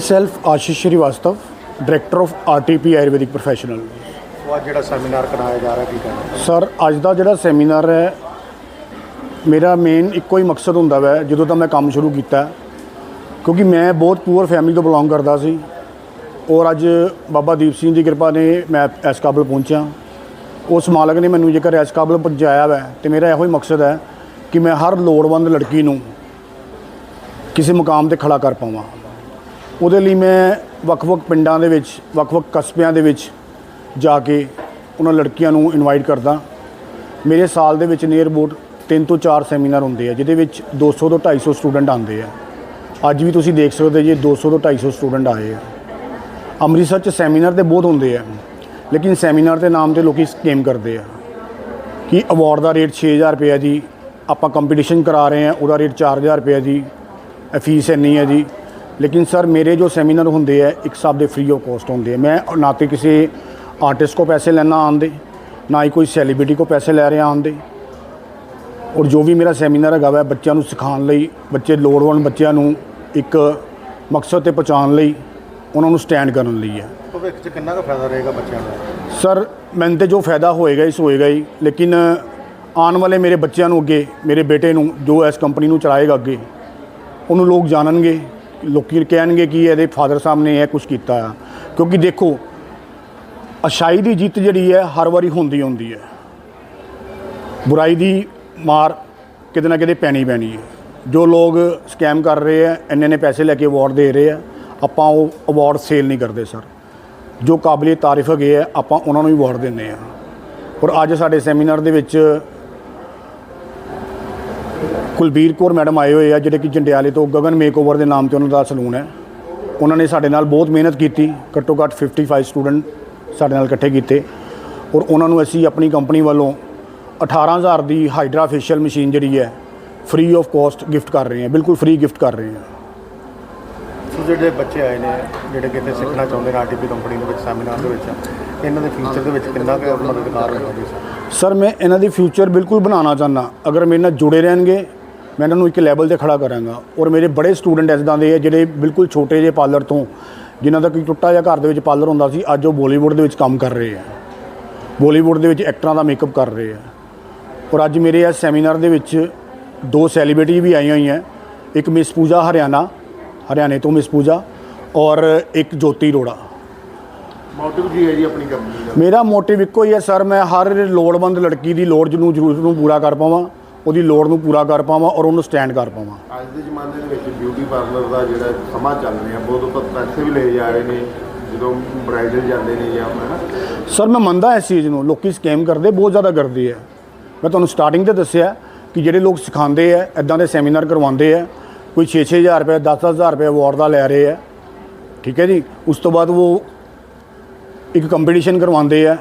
Self Ashish Srivastava director of RTP Ayurvedic professional ਉਹ ਅੱਜ ਜਿਹੜਾ ਸੈਮੀਨਾਰ ਕਰਾਇਆ ਜਾ ਰਿਹਾ ਕੀ ਕਹਿਣਾ ਸਰ ਅੱਜ ਦਾ ਜਿਹੜਾ ਸੈਮੀਨਾਰ ਹੈ ਮੇਰਾ ਮੇਨ ਇੱਕੋ ਹੀ ਮਕਸਦ ਹੁੰਦਾ ਵੈ ਜਦੋਂ ਤਾਂ ਮੈਂ ਕੰਮ ਸ਼ੁਰੂ ਕੀਤਾ ਕਿਉਂਕਿ ਮੈਂ ਬਹੁਤ ਪੂਅਰ ਫੈਮਿਲੀ ਤੋਂ ਬਿਲੋਂਗ ਕਰਦਾ ਸੀ ਔਰ ਅੱਜ ਬਾਬਾ ਦੀਪ ਸਿੰਘ ਦੀ ਕਿਰਪਾ ਨੇ ਮੈਂ ਇਸ ਕਾਬਲ ਪਹੁੰਚਿਆ ਉਸ ਮਾਲਕ ਨੇ ਮੈਨੂੰ ਜੇਕਰ ਇਸ ਕਾਬਲ ਪਹੁੰਚਾਇਆ ਵੈ ਤੇ ਮੇਰਾ ਇਹੋ ਹੀ ਮਕਸਦ ਹੈ ਕਿ ਮੈਂ ਹਰ ਲੋੜਵੰਦ ਲੜਕੀ ਨੂੰ ਕਿਸੇ ਮੁਕਾਮ ਤੇ ਖੜਾ ਕਰ ਪਾਵਾਂ ਉਹਦੇ ਲਈ ਮੈਂ ਵੱਖ-ਵੱਖ ਪਿੰਡਾਂ ਦੇ ਵਿੱਚ, ਵੱਖ-ਵੱਖ ਕਸਬਿਆਂ ਦੇ ਵਿੱਚ ਜਾ ਕੇ ਉਹਨਾਂ ਲੜਕੀਆਂ ਨੂੰ ਇਨਵਾਈਟ ਕਰਦਾ। ਮੇਰੇ ਸਾਲ ਦੇ ਵਿੱਚ ਨੀਅਰ ਅਬਾਊਟ 3 ਤੋਂ 4 ਸੈਮੀਨਾਰ ਹੁੰਦੇ ਆ, ਜਿਹਦੇ ਵਿੱਚ 200 ਤੋਂ 250 ਸਟੂਡੈਂਟ ਆਉਂਦੇ ਆ। ਅੱਜ ਵੀ ਤੁਸੀਂ ਦੇਖ ਸਕਦੇ ਜੀ 200 ਤੋਂ 250 ਸਟੂਡੈਂਟ ਆਏ ਆ। ਅੰਮ੍ਰਿਤਸਰ 'ਚ ਸੈਮੀਨਾਰ ਤੇ ਬਹੁਤ ਹੁੰਦੇ ਆ, ਲੇਕਿਨ ਸੈਮੀਨਾਰ ਦੇ ਨਾਮ ਤੇ ਲੋਕੀ ਸਕੇਮ ਕਰਦੇ ਆ। ਕਿ ਅਵਾਰਡ ਦਾ ਰੇਟ 6000 ਰੁਪਏ ਹੈ ਜੀ, ਆਪਾਂ ਕੰਪੀਟੀਸ਼ਨ ਕਰਾ ਰਹੇ ਆ, ਉਹਦਾ ਰੇਟ 4000 ਰੁਪਏ ਹੈ ਜੀ ਫੀਸ ਇੰਨੀ ਹੈ ਜੀ। ਲੇਕਿਨ ਸਰ ਮੇਰੇ ਜੋ ਸੈਮੀਨਾਰ ਹੁੰਦੇ ਆ ਇੱਕ ਹਿਸਾਬ ਦੇ ਫ੍ਰੀ ਆਫ ਕਾਸਟ ਹੁੰਦੇ ਆ। ਮੈਂ ਨਾ ਤੇ ਕਿਸੇ ਆਰਟਿਸਟ ਕੋ ਪੈਸੇ ਲੈਣਾ ਆਉਂਦੇ ਨਾ ਹੀ ਕੋਈ ਸੈਲੀਬ੍ਰਿਟੀ ਕੋ ਪੈਸੇ ਲੈ ਰਿਹਾ ਆਉਂਦੇ ਔਰ ਜੋ ਵੀ ਮੇਰਾ ਸੈਮੀਨਾਰ ਹੈਗਾ ਵਾ ਬੱਚਿਆਂ ਨੂੰ ਸਿਖਾਉਣ ਲਈ ਬੱਚੇ ਲੋੜਵੰਦ ਬੱਚਿਆਂ ਨੂੰ ਇੱਕ ਮਕਸਦ ਤੇ ਪਹੁੰਚਾਉਣ ਲਈ ਉਹਨਾਂ ਨੂੰ ਸਟੈਂਡ ਕਰਨ ਲਈ ਹੈ ਭਵਿੱਖ 'ਚ ਕਿੰਨਾ ਕੁ ਫਾਇਦਾ ਰਹੇਗਾ ਬੱਚਿਆਂ ਨੂੰ? ਸਰ ਮੈਨੂੰ ਤੇ ਜੋ ਫਾਇਦਾ ਹੋਏਗਾ ਇਸ ਹੋਏਗਾ ਹੀ ਲੇਕਿਨ ਆਉਣ ਵਾਲੇ ਮੇਰੇ ਬੱਚਿਆਂ ਨੂੰ ਅੱਗੇ ਮੇਰੇ ਬੇਟੇ ਨੂੰ ਜੋ ਇਸ ਕੰਪਨੀ ਨੂੰ ਚਲਾਏਗਾ ਅੱਗੇ ਉਹਨੂੰ ਲੋਕ ਜਾਣਨਗੇ। ਲੋਕੀ ਕਹਿਣਗੇ ਕਿ ਇਹਦੇ ਫਾਦਰ ਸਾਹਿਬ ਨੇ ਇਹ ਕੁਝ ਕੀਤਾ ਆ। ਕਿਉਂਕਿ ਦੇਖੋ ਅਛਾਈ ਦੀ ਜਿੱਤ ਜਿਹੜੀ ਹੈ, ਹਰ ਵਾਰੀ ਹੁੰਦੀ ਹੁੰਦੀ ਹੈ। ਬੁਰਾਈ ਦੀ ਮਾਰ ਕਿਤੇ ਨਾ ਕਿਤੇ ਪੈਣੀ ਪੈਣੀ ਹੈ। ਜੋ ਲੋਕ ਸਕੈਮ ਕਰ ਰਹੇ ਆ, ਇੰਨੇ ਨੇ ਪੈਸੇ ਲੈ ਕੇ ਅਵਾਰਡ ਦੇ ਰਹੇ ਆ, ਆਪਾਂ ਉਹ ਅਵਾਰਡ ਸੇਲ ਨਹੀਂ ਕਰਦੇ ਸਰ ਜੋ ਕਾਬਲੇ ਤਾਰੀਫ ਹੈਗੇ ਆ, ਆਪਾਂ ਉਹਨਾਂ ਨੂੰ ਹੀ ਅਵਾਰਡ ਦਿੰਦੇ ਆ। ਔਰ ਅੱਜ ਸਾਡੇ ਸੈਮੀਨਾਰ ਦੇ ਵਿੱਚ ਕੁਲਬੀਰ ਕੌਰ ਮੈਡਮ ਆਏ ਹੋਏ ਆ, ਜਿਹੜੇ ਕਿ ਜੰਡਿਆਲੇ ਤੋਂ ਗਗਨ ਮੇਕਓਵਰ ਦੇ ਨਾਮ ਤੇ ਉਹਨਾਂ ਦਾ ਸਲੂਨ ਹੈ। ਉਹਨਾਂ ਨੇ ਸਾਡੇ ਨਾਲ ਬਹੁਤ ਮਿਹਨਤ ਕੀਤੀ, ਘੱਟੋ ਘੱਟ 55 ਸਟੂਡੈਂਟ ਸਾਡੇ ਨਾਲ ਇਕੱਠੇ ਕੀਤੇ। ਔਰ ਉਹਨਾਂ ਨੂੰ ਅਸੀਂ ਆਪਣੀ ਕੰਪਨੀ ਵੱਲੋਂ 18000 ਦੀ ਹਾਈਡਰਾ ਫੇਸ਼ੀਅਲ ਮਸ਼ੀਨ ਜਿਹੜੀ ਹੈ ਫ੍ਰੀ ਆਫ ਕਾਸਟ ਗਿਫਟ ਕਰ ਰਹੇ ਹਾਂ, ਬਿਲਕੁਲ ਫ੍ਰੀ ਗਿਫਟ ਕਰ ਰਹੇ ਹਾਂ। ਸੋ ਜਿਹੜੇ ਬੱਚੇ ਆਏ ਨੇ, ਜਿਹੜੇ ਕਿਤੇ ਸਿੱਖਣਾ ਚਾਹੁੰਦੇ ਨੇ ਆਰਟੀਪੀ ਕੰਪਨੀ ਦੇ ਵਿੱਚ ਸੈਮੀਨਾਰ ਦੇ ਵਿੱਚ, ਇਹਨਾਂ ਦੇ ਫਿਊਚਰ ਦੇ ਵਿੱਚ ਕਿੰਨਾ ਕੁ ਮਦਦਗਾਰ ਹੋਏਗਾ ਜੀ ਸਰ ਸਰ, ਮੈਂ ਇਹਨਾਂ ਦੀ ਫਿਊਚਰ ਬਿਲਕੁਲ ਬਣਾਉਣਾ ਚਾਹੁੰਦਾ। ਅਗਰ ਮੇਰੇ ਨਾਲ ਜੁੜੇ ਰਹਿਣਗੇ, ਮੈਂ ਇਹਨਾਂ ਨੂੰ ਇੱਕ ਲੈਵਲ ਤੇ ਖੜਾ ਕਰਾਂਗਾ। ਔਰ ਮੇਰੇ ਬੜੇ ਸਟੂਡੈਂਟ ਇਦਾਂ ਦੇ ਆ, ਜਿਹੜੇ ਬਿਲਕੁਲ ਛੋਟੇ ਜਿਹੇ ਪਾਰਲਰ ਤੋਂ, ਜਿਨ੍ਹਾਂ ਦਾ ਕੋਈ ਟੁੱਟਾ ਜਿਹਾ ਘਰ ਦੇ ਵਿੱਚ ਪਾਰਲਰ ਹੁੰਦਾ ਸੀ, ਅੱਜ ਉਹ ਬਾਲੀਵੁੱਡ ਦੇ ਵਿੱਚ ਕੰਮ ਕਰ ਰਹੇ ਆ। ਬਾਲੀਵੁੱਡ ਦੇ ਵਿੱਚ ਐਕਟਰਾਂ ਦਾ ਮੇਕਅਪ ਕਰ ਰਹੇ ਆ। ਔਰ ਅੱਜ ਮੇਰੇ ਇਸ ਸੈਮੀਨਾਰ ਦੇ ਵਿੱਚ ਦੋ ਸੈਲੀਬ੍ਰਿਟੀ ਵੀ ਆਈਆਂ ਹੋਈਆਂ। ਇੱਕ ਮਿਸ ਪੂਜਾ ਹਰਿਆਣਾ, ਹਰਿਆਣੇ ਤੋਂ ਮਿਸ ਪੂਜਾ ਔਰ ਇੱਕ ਜੋਤੀ ਰੋੜਾ ਮੋਟਿਵ ਕੀ ਹੈ ਜੀ ਆਪਣੀ ਕੰਪਨੀ ਦਾ? ਮੇਰਾ ਮੋਟਿਵ ਇੱਕੋ ਹੀ ਹੈ ਸਰ ਮੈਂ ਹਰ ਲੋੜਵੰਦ ਲੜਕੀ ਦੀ ਲੋੜ ਨੂੰ ਜ਼ਰੂਰਤ ਨੂੰ ਪੂਰਾ ਕਰ ਪਾਵਾਂ ਉਹਦੀ ਲੋੜ ਨੂੰ ਪੂਰਾ ਕਰ ਪਾਵਾਂ ਔਰ ਉਹਨੂੰ ਸਟੈਂਡ ਕਰ ਪਾਵਾਂ। ਅੱਜ ਦੇ ਜ਼ਮਾਨੇ ਦੇ ਵਿੱਚ ਬਿਊਟੀ ਪਾਰਲਰ ਦਾ ਜਿਹੜਾ ਸਮਾਂ ਚੱਲ ਰਿਹਾ ਬਹੁਤ ਉੱਪਰ ਪੈਸੇ ਵੀ ਲਏ ਜਾ ਰਹੇ ਨੇ ਜਦੋਂ ਬ੍ਰਾਈਡਲ ਜਾਂਦੇ ਨੇ ਜਾਂ ਹਨਾ? ਸਰ ਮੈਂ ਮੰਨਦਾ ਇਸ ਚੀਜ਼ ਨੂੰ ਲੋਕੀ ਸਕੈਮ ਕਰਦੇ ਬਹੁਤ ਜ਼ਿਆਦਾ ਕਰਦੇ ਆ। ਮੈਂ ਤੁਹਾਨੂੰ ਸਟਾਰਟਿੰਗ ਤੇ ਦੱਸਿਆ ਕਿ ਜਿਹੜੇ ਲੋਕ ਸਿਖਾਉਂਦੇ ਆ ਇਦਾਂ ਦੇ ਸੈਮੀਨਾਰ ਕਰਵਾਉਂਦੇ ਆ ਕੋਈ 6-6000 ਰੁਪਏ 10-10000 ਰੁਪਏ ਅਵਾਰਡ ਦਾ ਲੈ ਰਹੇ ਆ ਠੀਕ ਹੈ ਜੀ? ਉਸ ਤੋਂ ਬਾਅਦ ਉਹ ਇੱਕ ਕੰਪੀਟੀਸ਼ਨ ਕਰਵਾਉਂਦੇ ਆ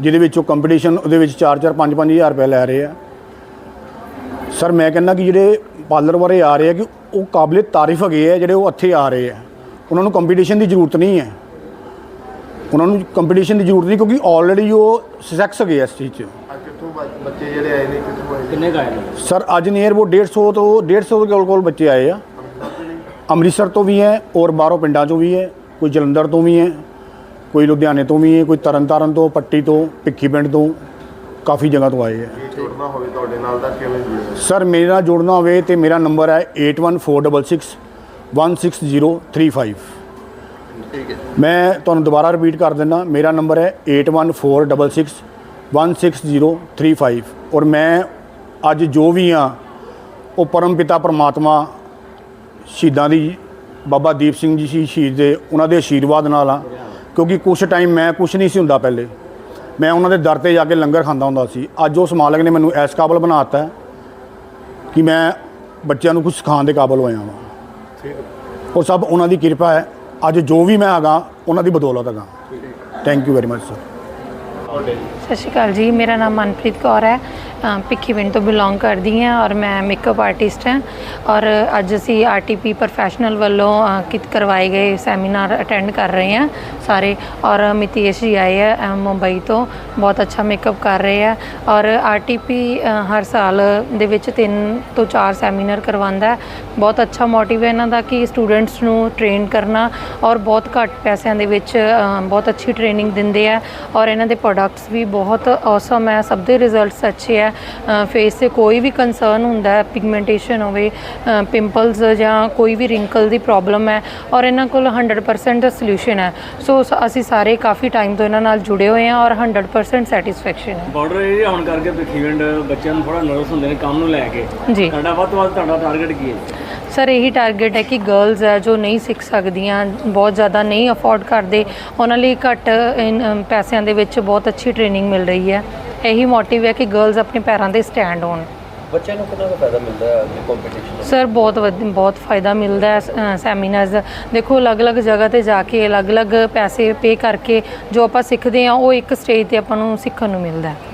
ਜਿਹਦੇ ਵਿੱਚ ਉਹ ਕੰਪੀਟੀਸ਼ਨ ਉਹਦੇ ਵਿੱਚ 4-4 5-5000 ਰੁਪਏ ਲੈ ਰਹੇ ਆ। ਸਰ ਮੈਂ ਕਹਿੰਦਾ ਕਿ ਜਿਹੜੇ ਪਾਰਲਰ ਵਾਲੇ ਆ ਰਹੇ ਆ ਕਿ ਉਹ ਕਾਬਲੇ ਤਾਰੀਫ ਹੈਗੇ ਆ ਜਿਹੜੇ ਉਹ ਇੱਥੇ ਆ ਰਹੇ ਆ। ਉਹਨਾਂ ਨੂੰ ਕੰਪੀਟੀਸ਼ਨ ਦੀ ਜ਼ਰੂਰਤ ਨਹੀਂ ਹੈ। ਉਹਨਾਂ ਨੂੰ ਕੰਪੀਟੀਸ਼ਨ ਦੀ ਜ਼ਰੂਰਤ ਨਹੀਂ ਕਿਉਂਕਿ ਆਲਰੇਡੀ ਉਹ ਸੈਕਸ ਹੈਗੇ ਆ ਇਸ ਚੀਜ਼ 'ਚ। ਅੱਜ ਕਿੱਥੋਂ ਬ- ਬੱਚੇ ਜਿਹੜੇ ਆਏ ਨੇ ਕਿੱਥੋਂ ਆਏ ਨੇ? ਕਿੰਨੇ ਗਾਏ ਨੇ? ਸਰ ਅੱਜ ਨੀਅਰ ਅਬਾਊਟ 150 ਤੋਂ 150 ਦੇ ਕੋਲ ਕੋਲ ਬੱਚੇ ਆਏ ਆ। ਅੰਮ੍ਰਿਤਸਰ ਤੋਂ ਵੀ ਹੈ ਔਰ ਬਾਹਰੋਂ ਪਿੰਡਾਂ ਚੋਂ ਵੀ ਹੈ ਕੋਈ ਜਲੰਧਰ ਤੋਂ ਵੀ ਹੈ। ਕੋਈ ਲੁਧਿਆਣੇ ਤੋਂ ਵੀ ਹੈ ਕੋਈ ਤਰਨਤਾਰਨ ਤੋਂ ਪੱਟੀ ਤੋਂ ਭਿੱਖੀ ਪਿੰਡ ਤੋਂ ਕਾਫੀ ਜਗ੍ਹਾ ਤੋਂ ਆਏ ਹੈ ਜੁੜਨਾ ਹੋਵੇ ਤੁਹਾਡੇ ਨਾਲ ਤਾਂ ਕਿਵੇਂ ਜੁੜੇ ਸਰ ਮੇਰੇ ਜੁੜਨਾ ਹੋਵੇ ਤੇ ਮੇਰਾ ਨੰਬਰ ਹੈ 8146 16035 ਠੀਕ ਹੈ। ਮੈਂ ਤੁਹਾਨੂੰ ਦੁਬਾਰਾ ਰਿਪੀਟ ਕਰ ਦਿੰਦਾ ਮੇਰਾ ਨੰਬਰ ਹੈ 8146 16035 ਔਰ ਮੈਂ ਅੱਜ ਜੋ ਵੀ ਆ ਉਹ ਪਰਮ ਪਿਤਾ ਪਰਮਾਤਮਾ ਸ਼ਹੀਦਾਂ ਦੀ ਬਾਬਾ ਦੀਪ ਸਿੰਘ ਜੀ ਸੀ ਸ਼ਹੀਦ ਦੇ ਉਹਨਾਂ ਦੇ ਆਸ਼ੀਰਵਾਦ ਨਾਲ ਆ। ਕਿਉਂਕਿ ਕੁਛ ਟਾਈਮ ਮੈਂ ਕੁਛ ਨਹੀਂ ਸੀ ਹੁੰਦਾ ਪਹਿਲੇ। ਮੈਂ ਉਹਨਾਂ ਦੇ ਦਰ ਤੇ ਜਾ ਕੇ ਲੰਗਰ ਖਾਂਦਾ ਹੁੰਦਾ ਸੀ। ਅੱਜ ਉਸ ਮਾਲਕ ਨੇ ਮੈਨੂੰ ਇਸ ਕਾਬਲ ਬਣਾਤਾ ਕਿ ਮੈਂ ਬੱਚਿਆਂ ਨੂੰ ਕੁਝ ਸਿਖਾਉਣ ਦੇ ਕਾਬਲ ਹੋਇਆ ਹਾਂ ਉਹ ਸਭ ਉਹਨਾਂ ਦੀ ਕਿਰਪਾ ਹੈ। ਅੱਜ ਜੋ ਵੀ ਮੈਂ ਹੈਗਾ, ਉਹਨਾਂ ਦੀ ਬਦੌਲਤ ਹੈਗਾ। Thank you very much sir Sat Sri Akal ਜੀ ਮੇਰਾ ਨਾਮ ਮਨਪ੍ਰੀਤ ਕੌਰ ਹੈ। ਅ, ਭਿੱਖੀਵਿੰਡ ਤੋਂ ਬਿਲੋਂਗ ਕਰਦੀ ਹਾਂ ਔਰ ਮੈਂ ਮੇਕਅਪ ਆਰਟਿਸਟ ਹਾਂ। ਔਰ ਅੱਜ ਅਸੀਂ ਆਰਟੀਪੀ ਪ੍ਰੋਫੈਸ਼ਨਲ ਵੱਲੋਂ ਅ, ਕਿਤ ਕਰਵਾਏ ਗਏ ਸੈਮੀਨਾਰ ਅਟੈਂਡ ਕਰ ਰਹੇ ਹਾਂ ਸਾਰੇ। ਔਰ ਮਿਤੇਸ਼ ਜੀ ਆਏ ਹੈ ਮੁੰਬਈ ਤੋਂ। ਬਹੁਤ ਅੱਛਾ ਮੇਕਅਪ ਕਰ ਰਹੇ ਆ ਔਰ ਆਰਟੀਪੀ ਹਰ ਸਾਲ ਦੇ ਵਿੱਚ ਤਿੰਨ ਤੋਂ ਚਾਰ ਸੈਮੀਨਾਰ ਕਰਵਾਉਂਦਾ ਬਹੁਤ ਅੱਛਾ ਮੋਟਿਵ ਹੈ ਇਹਨਾਂ ਦਾ ਕਿ ਸਟੂਡੈਂਟਸ ਨੂੰ ਟ੍ਰੇਨ ਕਰਨਾ ਔਰ ਬਹੁਤ ਘੱਟ ਪੈਸਿਆਂ ਦੇ ਵਿੱਚ ਬਹੁਤ ਅੱਛੀ ਟ੍ਰੇਨਿੰਗ ਦਿੰਦੇ ਆ ਔਰ ਇਹਨਾਂ ਦੇ ਪ੍ਰੋਡਕਟਸ ਵੀ ਬਹੁਤ ਔਸਮ ਹੈ ਸਭ ਦੇ ਰਿਜ਼ਲਟਸ ਅੱਛੇ ਹੈ। ਫੇਸ ਤੇ ਕੋਈ ਵੀ ਕੰਸਰਨ ਹੁੰਦਾ ਹੈ ਪਿਗਮੈਂਟੇਸ਼ਨ ਹੋਵੇ ਪਿੰਪਲਸ ਜਾਂ ਕੋਈ ਵੀ ਰਿੰਕਲ ਦੀ ਪ੍ਰੋਬਲਮ ਹੈ ਔਰ ਇਹਨਾਂ ਕੋਲ 100% ਸੋਲੂਸ਼ਨ ਹੈ। ਸੋ ਅਸੀਂ ਸਾਰੇ ਕਾਫੀ ਟਾਈਮ ਤੋਂ ਇਹਨਾਂ ਨਾਲ ਜੁੜੇ ਹੋਏ ਹਾਂ ਔਰ 100% ਸੈਟੀਸਫੈਕਸ਼ਨ ਹੈ। ਬਾਰਡਰ ਏਰੀਆ ਹੋਣ ਕਰਕੇ ਭਿੱਖੀਵਿੰਡ ਬੱਚਿਆਂ ਨੂੰ ਥੋੜਾ ਨਰਵਸ ਹੁੰਦੇ ਨੇ ਕੰਮ ਨੂੰ ਲੈ ਕੇ। ਜੀ। ਤੁਹਾਡਾ ਵੱਧ ਤੋਂ ਵੱਧ ਤੁਹਾਡਾ ਟਾਰਗੇਟ ਕੀ ਹੈ? ਸਰ ਇਹੀ ਟਾਰਗੇਟ ਹੈ ਕਿ ਗਰਲਸ ਹੈ ਜੋ ਨਹੀਂ ਸਿੱਖ ਸਕਦੀਆਂ ਬਹੁਤ ਜ਼ਿਆਦਾ ਨਹੀਂ ਅਫੋਰਡ ਕਰਦੇ ਉਹਨਾਂ ਲਈ ਘੱਟ ਪੈਸਿਆਂ ਦੇ ਵਿੱਚ ਬਹੁਤ ਅੱਛੀ ਟ੍ਰੇਨਿੰਗ ਮਿਲ ਰਹੀ ਹੈ। ਇਹੀ ਮੋਟਿਵ ਹੈ ਕਿ ਗਰਲਸ ਆਪਣੇ ਪੈਰਾਂ ਤੇ ਸਟੈਂਡ ਹੋਣ। ਬੱਚਿਆਂ ਨੂੰ ਕਿੰਨਾ ਫਾਇਦਾ ਮਿਲਦਾ ਹੈ ਅੱਗੇ ਕੰਪੀਟੀਸ਼ਨ ਸਰ ਬਹੁਤ ਬਹੁਤ ਫਾਇਦਾ ਮਿਲਦਾ ਹੈ ਸੈਮੀਨਾਰਸ ਦਾ। ਦੇਖੋ ਅਲੱਗ-ਅਲੱਗ ਜਗ੍ਹਾ ਤੇ ਜਾ ਕੇ ਅਲੱਗ-ਅਲੱਗ ਪੈਸੇ ਪੇ ਕਰਕੇ ਜੋ ਆਪਾਂ ਸਿੱਖਦੇ ਹਾਂ ਉਹ ਇੱਕ ਸਟੇਜ ਤੇ ਆਪਾਂ ਨੂੰ ਸਿੱਖਣ ਨੂੰ ਮਿਲਦਾ ਹੈ।